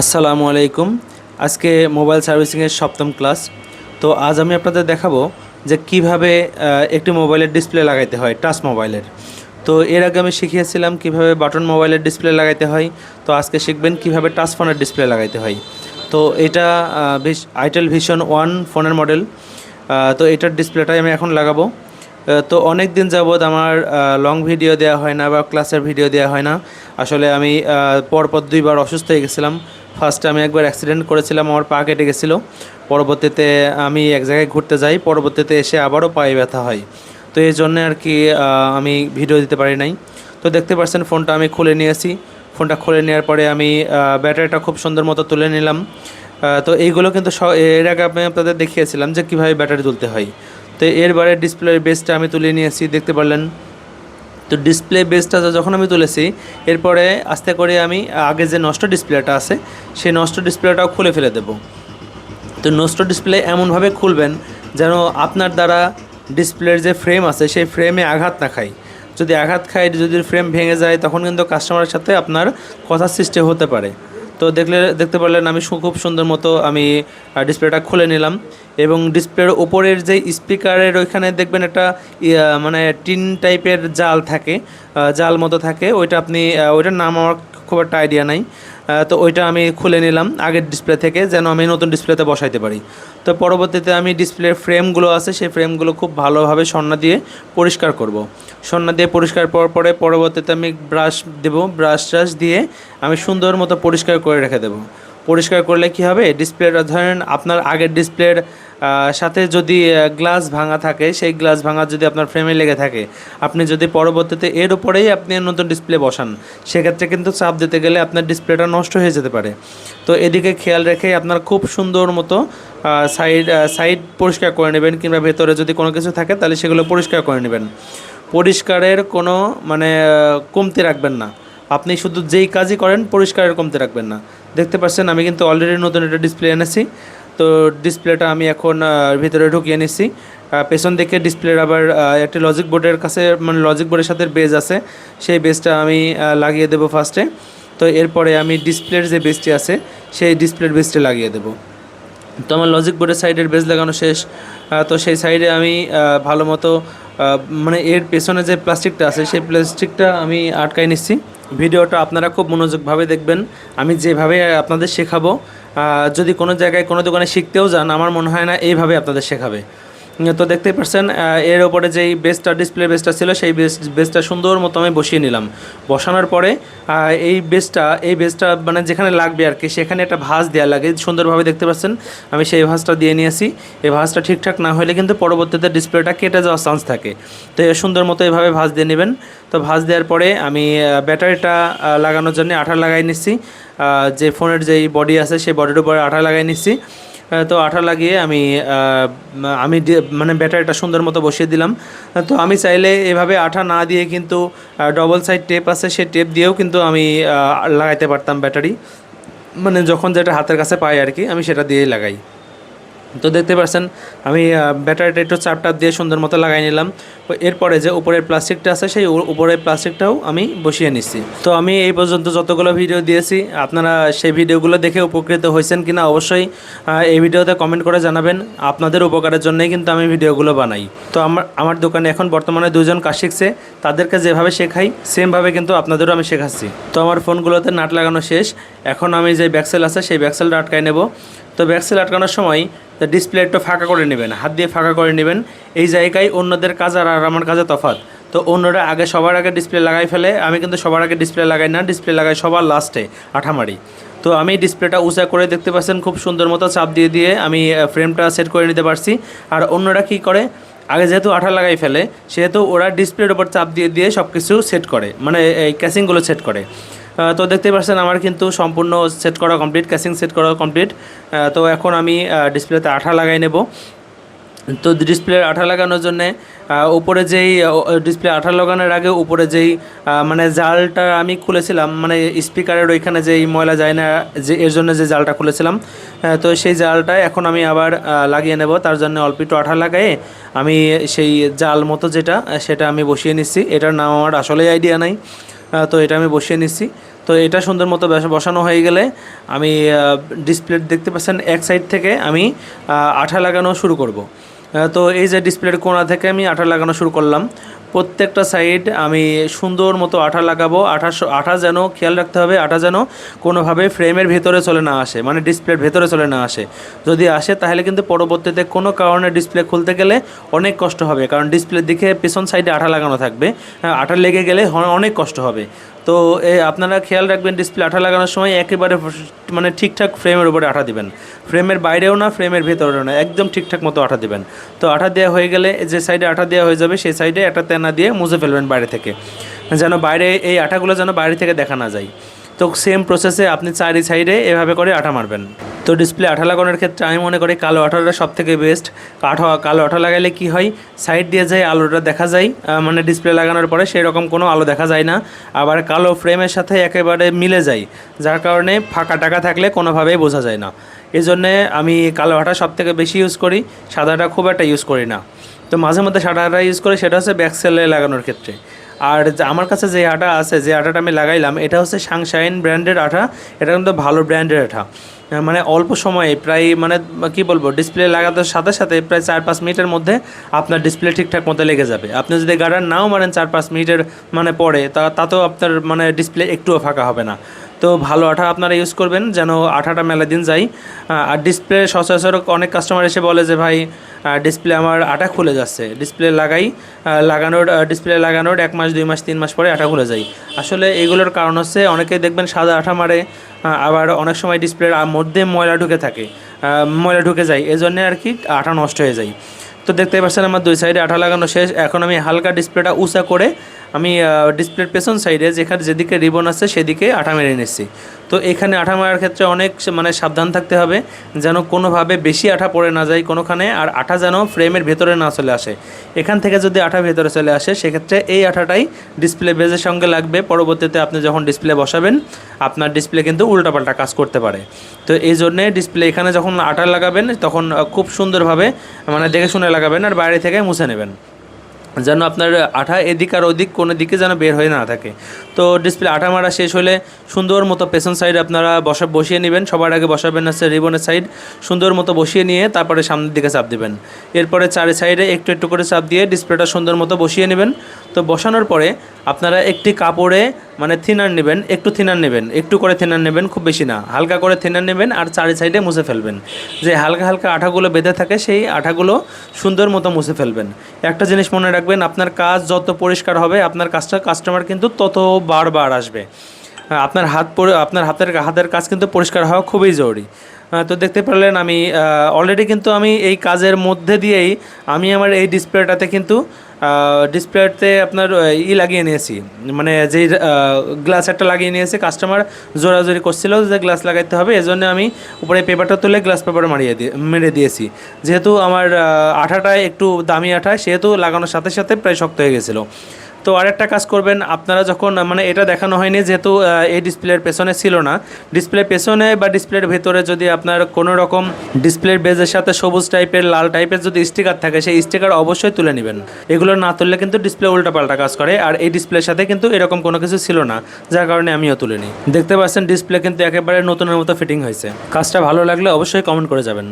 আসসালামু আলাইকুম। আজকে মোবাইল সার্ভিসিংয়ের সপ্তম ক্লাস। তো আজ আমি আপনাদের দেখাবো যে কীভাবে একটি মোবাইলের ডিসপ্লে লাগাইতে হয় টাচ মোবাইলের। তো এর আগে আমি শিখিয়েছিলাম কীভাবে বাটন মোবাইলের ডিসপ্লে লাগাইতে হয়। তো আজকে শিখবেন কীভাবে টাচ ফোনের ডিসপ্লে লাগাইতে হয়। তো এটা আইটেল ভিশন ওয়ান ফোনের মডেল। তো এটার ডিসপ্লেটাই আমি এখন লাগাবো। তো অনেক দিন যাবৎ আমার লং ভিডিও দেওয়া হয় না বা ক্লাসের ভিডিও দেওয়া হয় না। আসলে আমি পরপর দুইবার অসুস্থ হয়ে গেছিলাম। ফার্স্টে আমি একবার অ্যাক্সিডেন্ট করেছিলাম, আমার পা কেটে গেছিল। পরবর্তীতে আমি এক জায়গায় ঘুরতে যাই, পরবর্তীতে এসে আবারও পায়ে ব্যথা হয়। তো এই জন্যে আর কি আমি ভিডিও দিতে পারি নাই। তো দেখতে পাচ্ছেন ফোনটা আমি খুলে নিয়েছি। ফোনটা খুলে নেওয়ার পরে আমি ব্যাটারিটা খুব সুন্দর মতো তুলে নিলাম। তো এইগুলো কিন্তু স- এর আগে আমি আপনাদের দেখিয়েছিলাম যে কীভাবে ব্যাটারি তুলতে হয়। তো এরবারে ডিসপ্লের বেসটা আমি তুলে নিয়েছি, দেখতে পারলেন। তো ডিসপ্লে বেসটা যখন আমি তুলেছি, এরপরে আস্তে করে আমি আগে যে নষ্ট ডিসপ্লেটা আছে, সেই নষ্ট ডিসপ্লেটাও খুলে ফেলে দেব। তো নষ্ট ডিসপ্লে এমনভাবে খুলবেন যেন আপনার দ্বারা ডিসপ্লের যে ফ্রেম আছে, সেই ফ্রেমে আঘাত না খায়। যদি আঘাত খায়, যদি ফ্রেম ভেঙে যায়, তখন কিন্তু কাস্টমারের সাথে আপনার কথা সৃষ্টি হতে পারে। তো দেখলে, দেখতে পারলেন আমি খুব সুন্দর মতো আমি ডিসপ্লেটা খুলে নিলাম। এবং ডিসপ্লের ওপরের যে স্পিকারের ওইখানে দেখবেন একটা মানে টিন টাইপের জাল থাকে জাল মতো থাকে। ওইটা আপনি ওইটার নাম আমার খুব একটা আইডিয়া নাই। তো ওইটা আমি খুলে নিলাম আগের ডিসপ্লে থেকে যেন আমি নতুন ডিসপ্লেতে বসাইতে পারি তো পরবর্তীতে আমি ডিসপ্লের ফ্রেমগুলো আছে, সেই ফ্রেমগুলো খুব ভালোভাবে সন্না দিয়ে পরিষ্কার করব। সন্না দিয়ে পরিষ্কার করার পরে পরবর্তীতে আমি ব্রাশ দেব ব্রাশ ট্রাশ দিয়ে আমি সুন্দর মতো পরিষ্কার করে রেখে দেবো পরিষ্কার করলে কি হবে? ডিসপ্লেটা ধরেন আপনার আগের ডিসপ্লের সাথে যদি গ্লাস ভাঙা থাকে, সেই গ্লাস ভাঙা যদি আপনার ফ্রেমে লেগে থাকে, আপনি যদি পরবর্তীতে এর উপরেই আপনি নতুন ডিসপ্লে বসান, সেক্ষেত্রে কিন্তু চাপ দিতে গেলে আপনার ডিসপ্লেটা নষ্ট হয়ে যেতে পারে। তো এদিকে খেয়াল রেখে আপনার খুব সুন্দর মতো সাইড সাইড পরিষ্কার করে নেবেন কিংবা ভেতরে যদি কোনো কিছু থাকে, তাহলে সেগুলো পরিষ্কার করে নেবেন। পরিষ্কারের কোনো মানে কমতি রাখবেন না। আপনি শুধু যেই কাজই করেন, পরিষ্কারের কমতে রাখবেন না। দেখতে পাচ্ছেন, আমি কিন্তু অলরেডি নতুন একটা ডিসপ্লে এনেছি। তো ডিসপ্লেটা আমি এখন ভিতরে ঢুকিয়ে নিচ্ছি পেছন দিকে ডিসপ্লের আবার একটি লজিক বোর্ডের কাছে মানে লজিক বোর্ডের সাথে বেজ আছে। সেই বেজটা আমি লাগিয়ে দেবো ফার্স্টে তো এরপরে আমি ডিসপ্লের যে বেজটি আছে, সেই ডিসপ্লের বেজটি লাগিয়ে দেবো। তো আমার লজিক বোর্ডের সাইডের বেজ লাগানো শেষ। তো সেই সাইডে আমি ভালো মতো মানে এর পেছনে যে প্লাস্টিকটা আছে, সেই প্লাস্টিকটা আমি আটকাই নিচ্ছি। ভিডিওটা আপনারা খুব মনোযোগভাবে দেখবেন। আমি যেভাবে আপনাদের শেখাবো যদি কোনো জায়গায় কোনো দোকানে শিখতেও যান, আমার মনে হয় না এইভাবে আপনাদের শেখাবে। তো দেখতেই পাচ্ছেন এর ওপরে যেই বেসটা ডিসপ্লে বেসটা ছিল, সেই বেস, বেসটা সুন্দর মতো আমি বসিয়ে নিলাম। বসানোর পরে এই বেসটা এই বেসটা মানে যেখানে লাগবে আর কি, সেখানে একটা ভাঁজ দেওয়া লাগে। সুন্দরভাবে দেখতে পাচ্ছেন, আমি সেই ভাঁজটা দিয়ে নিয়েছি। এই ভাঁজটা ঠিকঠাক না হলে কিন্তু পরবর্তীতে ডিসপ্লেটা কেটে যাওয়ার চান্স থাকে। তো সুন্দর মতো এভাবে ভাঁজ দিয়ে নেবেন। তো ভাঁজ দেওয়ার পরে আমি ব্যাটারিটা লাগানোর জন্য আঠা লাগাই নিচ্ছি। যে ফোনের যেই বডি আছে, সেই বডির উপরে আঠা লাগাই নিচ্ছি। তো আঠা লাগিয়ে আমি আমি মানে ব্যাটারিটা সুন্দর মতো বসিয়ে দিলাম। তো আমি চাইলে এভাবে আঠা না দিয়ে কিন্তু ডবল সাইড টেপ আছে, সেই টেপ দিয়েও কিন্তু আমি লাগাইতে পারতাম ব্যাটারি। মানে যখন যেটা হাতের কাছে পাই আর কি, আমি সেটা দিয়েই লাগাই। তো দেখতে পাচ্ছেন আমি ব্যাটারিটা একটু চাপ টাপ দিয়ে সুন্দর মতো লাগাই নিলাম। এরপরে যে উপরের প্লাস্টিকটা আছে, সেই উপরের প্লাস্টিকটাও আমি বসিয়ে নিচ্ছি। তো আমি এই পর্যন্ত যতগুলো ভিডিও দিয়েছি, আপনারা সেই ভিডিওগুলো দেখে উপকৃত হয়েছেন কিনা অবশ্যই এই ভিডিওতে কমেন্ট করে জানাবেন। আপনাদের উপকারের জন্যই কিন্তু আমি ভিডিওগুলো বানাই। তো আমার আমার দোকানে এখন বর্তমানে দুজন কাজ শিখছে তাদেরকে যেভাবে শেখাই, সেমভাবে কিন্তু আপনাদেরও আমি শেখাচ্ছি। তো আমার ফোনগুলোতে নাট লাগানো শেষ। এখন আমি যে ব্যাকসেল আছে, সেই ব্যাকসেলটা আটকায় নেব। তো ব্যাকসেল আটকানোর সময় ডিসপ্লে একটু ফাঁকা করে নেবেন, হাত দিয়ে ফাঁকা করে নেবেন। এই জায়গায় অন্যদের কাজ আর আর আমার কাজে তফাৎ। তো অন্যরা আগে সবার আগে ডিসপ্লে লাগাই ফেলে, আমি কিন্তু সবার আগে ডিসপ্লে লাগাই না ডিসপ্লে লাগাই সবার লাস্টে আঠামারি। তো আমি ডিসপ্লেটা উঁচা করে দেখতে পাচ্ছেন, খুব সুন্দর মতো চাপ দিয়ে দিয়ে আমি ফ্রেমটা সেট করে নিতে পারছি। আর অন্যরা কি করে, আগে যেহেতু আঠা লাগাই ফেলে, সেহেতু ওরা ডিসপ্লের ওপর চাপ দিয়ে দিয়ে সব কিছু সেট করে মানে এই ক্যাসিংগুলো সেট করে। তো দেখতে পাচ্ছেন, আমার কিন্তু সম্পূর্ণ সেট করা কমপ্লিট ক্যাসিং সেট করা কমপ্লিট তো এখন আমি ডিসপ্লেতে আঠা লাগাই নেব। তো ডিসপ্লে আঠা লাগানোর জন্যে উপরে যেই ডিসপ্লে আঠা লাগানোর আগে উপরে যেই মানে জালটা আমি খুলেছিলাম মানে স্পিকারের ওইখানে যেই ময়লা যায় না, যে এর জন্য যে জালটা খুলেছিলাম তো সেই জালটা এখন আমি আবার লাগিয়ে নেব। তার জন্য অল্প একটু আঠা লাগায়ে আমি সেই জাল মতো যেটা, সেটা আমি বসিয়ে নিচ্ছি। এটার নাম আমার আসলেই আইডিয়া নাই। তো এটা আমি বসিয়ে নিচ্ছি। তো এটা সুন্দর মতো বসানো হয়ে গেলে আমি ডিসপ্লে দেখতে পাচ্ছেন, এক সাইড থেকে আমি আঠা লাগানো শুরু করব। তো এই যে ডিসপ্লের কোণা থেকে আমি আঠা লাগানো শুরু করলাম। প্রত্যেকটা সাইড আমি সুন্দর মতো আঠা লাগাবো। আঠা আঠা যেন খেয়াল রাখতে হবে আঠা যেন কোনোভাবে ফ্রেমের ভেতরে চলে না আসে মানে ডিসপ্লের ভেতরে চলে না আসে। যদি আসে তাহলে কিন্তু পরবর্তীতে কোনো কারণে ডিসপ্লে খুলতে গেলে অনেক কষ্ট হবে। কারণ ডিসপ্লের দিকে পেছন সাইডে আঠা লাগানো থাকবে। হ্যাঁ, আঠা লেগে গেলে অনেক কষ্ট হবে। তো আপনারা খেয়াল রাখবেন ডিসপ্লে আঠা লাগানোর সময় একেবারে মানে ঠিকঠাক ফ্রেমের উপরে আঠা দিবেন। ফ্রেমের বাইরেও না ফ্রেমের ভেতরেও না, একদম ঠিকঠাক মতো আঠা দিবেন। তো আঠা দেওয়া হয়ে গেলে, যে সাইডে আঠা দেওয়া হয়ে যাবে, সেই সাইডে একটা তেনা দিয়ে মুছে ফেলবেন বাইরে থেকে। যেন বাইরে, এই আঠাগুলো যেন বাইরে থেকে দেখা না যায়। তো সেম প্রসেসে আপনি চারি সাইডে এভাবে করে আঠা মারবেন। তো ডিসপ্লে আঠা লাগানোর ক্ষেত্রে আমি মনে করি কালো আঠাটা সব থেকে বেস্ট আঠা, কালো আঠা লাগাইলে কি হয়? সাইড দিয়ে যায় আলোটা দেখা যায় মানে ডিসপ্লে লাগানোর পরে সেই রকম কোনো আলো দেখা যায় না। আবার কালো ফ্রেমের সাথে একেবারে মিলে যায়, যার কারণে ফাঁকা টাকা থাকলে কোনোভাবেই বোঝা যায় না। এই জন্যে আমি কালো আঠা সব থেকে বেশি ইউজ করি, সাদাটা খুব একটা ইউজ করি না। তো মাঝে মধ্যে সাদা আঠা ইউজ করি, সেটা হচ্ছে ব্যাক সেলে লাগানোর ক্ষেত্রে। আর আমার কাছে যে আটা আছে, যে আটাটা আমি লাগাইলাম, এটা হচ্ছে সাংশাইন ব্র্যান্ডের আটা এটা কিন্তু ভালো ব্র্যান্ডের আটা মানে অল্প সময়ে প্রায় মানে কি বলব ডিসপ্লে লাগানোর সাথে সাথে প্রায় চার পাঁচ মিনিটের মধ্যে আপনার ডিসপ্লে ঠিকঠাক মতো লেগে যাবে। আপনি যদি গার্ডার নাও মারেন চার পাঁচ মিনিটের মানে পরে, তা তাতেও আপনার মানে ডিসপ্লে একটুও ফাঁকা হবে না। তো ভালো আঠা আপনারা ইউজ করবেন, যেন আঠাটা মেলা দিন যায় আর ডিসপ্লে সচরাচর অনেক কাস্টমার এসে বলে যে, ভাই ডিসপ্লে আমার আটা খুলে যাচ্ছে। ডিসপ্লে লাগাই লাগানোর ডিসপ্লে লাগানোর এক মাস, দুই মাস, তিন মাস পরে আটা খুলে যায় আসলে এগুলোর কারণ হচ্ছে, অনেকেই দেখবেন সাদা আঠা মারে আবার অনেক সময় ডিসপ্লের মধ্যে ময়লা ঢুকে থাকে। ময়লা ঢুকে যায়। এই জন্যে আর কি আঠা নষ্ট হয়ে যায়। তো দেখতে পাচ্ছেন, আমার দুই সাইডে আঠা লাগানো শেষ। এখন আমি হালকা ডিসপ্লেটা উঁচা করে আমি ডিসপ্লের পেছন সাইডে যেখানে যেদিকে রিবন আছে সেদিকে আঠা মেরে নিচ্ছি। তো এখানে আঠা মারার ক্ষেত্রে অনেক মানে সাবধান থাকতে হবে যেন কোনোভাবে বেশি আঠা পড়ে না যায় কোনোখানে আর আঠা যেন ফ্রেমের ভেতরে না চলে আসে। এখান থেকে যদি আঠা ভেতরে চলে আসে, সেক্ষেত্রে এই আঠাটাই ডিসপ্লে বেজের সঙ্গে লাগবে। পরবর্তীতে আপনি যখন ডিসপ্লে বসাবেন, আপনার ডিসপ্লে কিন্তু উল্টাপাল্টা কাজ করতে পারে। তো এই জন্যে ডিসপ্লে এখানে যখন আঠা লাগাবেন, তখন খুব সুন্দরভাবে মানে দেখে শুনে লাগাবেন আর বাইরে থেকে মুছে নেবেন। যেন আপনার আঠা এদিক আর ওদিক কোনো দিকে যেন বের হয়ে না থাকে। তো ডিসপ্লে আঠা মারা শেষ হলে সুন্দর মতো পেছন সাইড আপনারা বসা বসিয়ে নেবেন। সবার আগে বসাবেন হচ্ছে রিবনের সাইড সুন্দর মতো বসিয়ে নিয়ে তারপরে সামনের দিকে চাপ দেবেন। এরপরে চারি সাইডে একটু একটু করে চাপ দিয়ে ডিসপ্লেটা সুন্দর মতো বসিয়ে নেবেন। তো বসানোর পরে আপনারা একটি কাপড়ে মানে থিনার নেবেন। একটু থিনার নেবেন। একটু করে থিনার নেবেন, খুব বেশি না। হালকা করে থিনার নেবেন আর চারি সাইডে মুছে ফেলবেন। যে হালকা হালকা আঠাগুলো বেঁধে থাকে, সেই আঠাগুলো সুন্দর মতো মুছে ফেলবেন। একটা জিনিস মনে আপনার কাজ যত পরিষ্কার হবে, আপনার কাজটা কাস্টমার কিন্তু তত বারবার আসবে। আপনার হাত আপনার হাতের হাতের কাজ কিন্তু পরিষ্কার হওয়া খুবই জরুরি। তো দেখতে পারলেন আমি অলরেডি কিন্তু আমি এই কাজের মধ্যে দিয়েই আমি আমার এই ডিসপ্লেটাতে কিন্তু ডিসপ্লেতে আপনার ই লাগিয়ে নিয়েছি। মানে যেই গ্লাস একটা লাগিয়ে নিয়েছি কাস্টমার জোরাজোরি করছিল যে গ্লাস লাগাইতে হবে, এজন্য আমি উপরে পেপারটা তুলে গ্লাস পেপার মারিয়ে দিয়ে, মেরে দিয়েছি। যেহেতু আমার আঠাটা একটু দামি আঠা সেহেতু লাগানোর সাথে সাথে প্রায় শক্ত হয়ে গেছিল। তো আরেকটা কাজ করবেন, আপনারা যখন মানে এটা দেখানো হয়নি যেহেতু এই ডিসপ্লের পেছনে ছিল না। ডিসপ্লের পেছনে বা ডিসপ্লের ভেতরে যদি আপনার কোনো রকম ডিসপ্লের বেজের সাথে সবুজ টাইপের লাল টাইপের যদি স্টিকার থাকে, সেই স্টিকার অবশ্যই তুলে নেবেন। এগুলো না তুললে কিন্তু ডিসপ্লে উল্টাপাল্টা কাজ করে, আর এই ডিসপ্লের সাথে কিন্তু এরকম কোনো কিছু ছিল না, যার কারণে আমিও তুলে নিই দেখতে পাচ্ছেন ডিসপ্লে কিন্তু একেবারে নতুনের মতো ফিটিং হয়েছে। কাজটা ভালো লাগলে অবশ্যই কমেন্ট করে যাবেন।